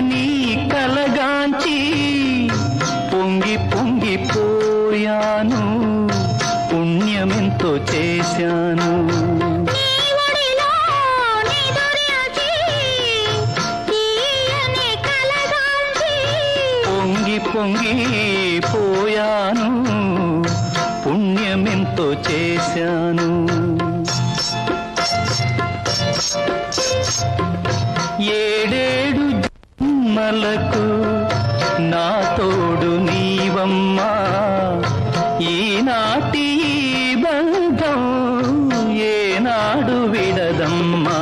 నీ కలగాంచి పొంగి పొంగిపోయాను పుణ్యమెంతో చేశాను. పొంగి పొంగి పోయాను పుణ్యమెంతో చేశాను. జన్మలకు నా తోడు నీవమ్మా. ఈనాటి బంధం ఏనాడు విడదమ్మా.